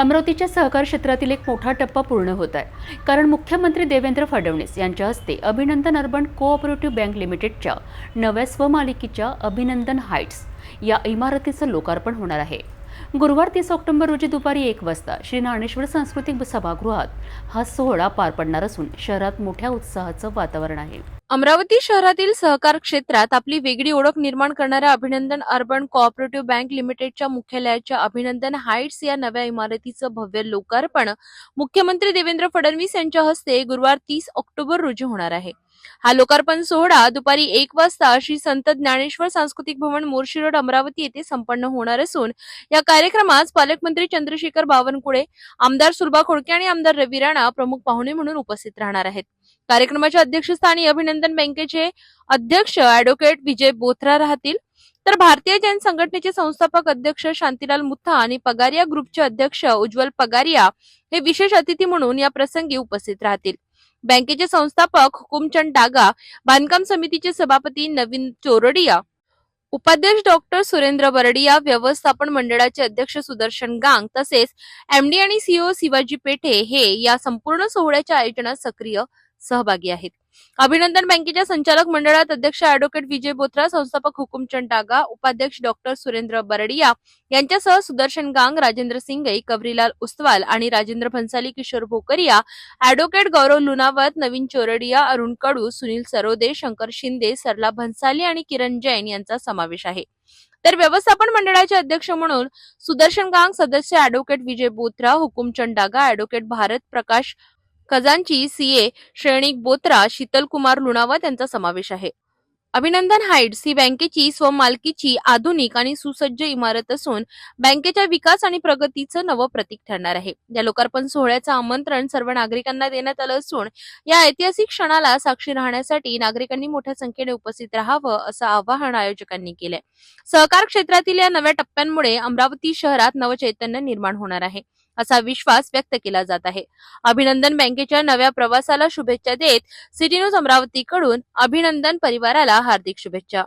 अमरावतीच्या सहकार क्षेत्रातील एक मोठा टप्पा पूर्ण होत आहे. कारण मुख्यमंत्री देवेंद्र फडणवीस यांच्या हस्ते अभिनंदन अर्बन कोऑपरेटिव्ह बँक लिमिटेडच्या नव्या स्वमालिकीच्या अभिनंदन हाईट्स या इमारतीचं लोकार्पण होणार आहे. गुरुवार तीस ऑक्टोबर रोजी दुपारी एक वाजता श्री ज्ञानेश्वर सांस्कृतिक सभागृहात हा सोहळा पार पडणार असून शहरात मोठ्या उत्साहाचं वातावरण आहे. अमरावती शहरातील सहकार क्षेत्रात आपली वेगळी ओळख निर्माण करणाऱ्या अभिनंदन अर्बन कोऑपरेटिव्ह बँक लिमिटेडच्या मुख्यालयाच्या अभिनंदन हाईट्स या नव्या इमारतीचं भव्य लोकार्पण मुख्यमंत्री देवेंद्र फडणवीस यांच्या हस्ते गुरुवार तीस ऑक्टोबर रोजी होणार आहे. हा लोकार्पण सोहळा दुपारी एक वाजता श्री संत ज्ञानेश्वर सांस्कृतिक भवन मोर्शी रोड अमरावती येथे संपन्न होणार असून या कार्यक्रमास पालकमंत्री चंद्रशेखर बावनकुळे आमदार सुरबा खोडके आणि आमदार रवी राणा प्रमुख पाहुणे म्हणून उपस्थित राहणार आहेत. कार्यक्रमाच्या अध्यक्षस्थानी अभिनंदन बँकेचे अध्यक्ष अॅडव्होकेट विजय बोथरा राहतील. तर भारतीय जैन संघटनेचे संस्थापक अध्यक्ष शांतीलाल मुथा आणि पगारिया ग्रुपचे अध्यक्ष उज्ज्वल पगारिया हे विशेष अतिथी म्हणून या प्रसंगी उपस्थित राहतील. बँकेचे संस्थापक हुकुमचंद डागा बांधकाम समितीचे सभापती नवीन चोरडिया उपाध्यक्ष डॉक्टर सुरेंद्र बरडिया व्यवस्थापन मंडळाचे अध्यक्ष सुदर्शन गांग तसेच एमडी आणि सीओ शिवाजी पेठे हे या संपूर्ण सोहळ्याच्या आयोजनात सक्रिय सहभागी आहेत. अभिनंदन बँकेच्या संचालक मंडळात अध्यक्ष अॅडव्होकेट विजय बोथरा संस्थापक हुकुमचंद डागा उपाध्यक्ष डॉक्टर सुरेंद्र बरडिया यांच्यासह सुदर्शन गांग राजेंद्र सिंगई कवरीलाल उस्तवाल आणि राजेंद्र भन्साली किशोर भोकरिया अॅडव्होकेट गौरव लुनावत नवीन चोरडिया अरुण कडू सुनील सरोदे शंकर शिंदे सरला भन्साली आणि किरण जैन यांचा समावेश आहे. तर व्यवस्थापन मंडळाचे अध्यक्ष म्हणून सुदर्शन गांग सदस्य advocate Vijay Bothra Hukumchand Daga advocate Bharat Prakash Khajanchi CA Shrenik Botra Sheetal Kumar Lunawat यांचा समावेश आहे. अभिनंदन हाईट्स ही बँकेची स्वमालकीची आधुनिक आणि सुसज्ज इमारत असून बँकेच्या विकास आणि प्रगतीचं नवं प्रतीक ठरणार आहे. या लोकार्पण सोहळ्याचं आमंत्रण सर्व नागरिकांना देण्यात आलं असून या ऐतिहासिक क्षणाला साक्षी राहण्यासाठी नागरिकांनी मोठ्या संख्येने उपस्थित राहावं असं आवाहन आयोजकांनी केलंय. सहकार क्षेत्रातील या नव्या टप्प्यांमुळे अमरावती शहरात नवचैतन्य निर्माण होणार आहे. असा विश्वास व्यक्त केला जात आहे. अभिनंदन बँकेच्या नव्या प्रवासाला शुभेच्छा देत सिटी न्यूज अमरावतीकडून अभिनंदन परिवाराला हार्दिक शुभेच्छा.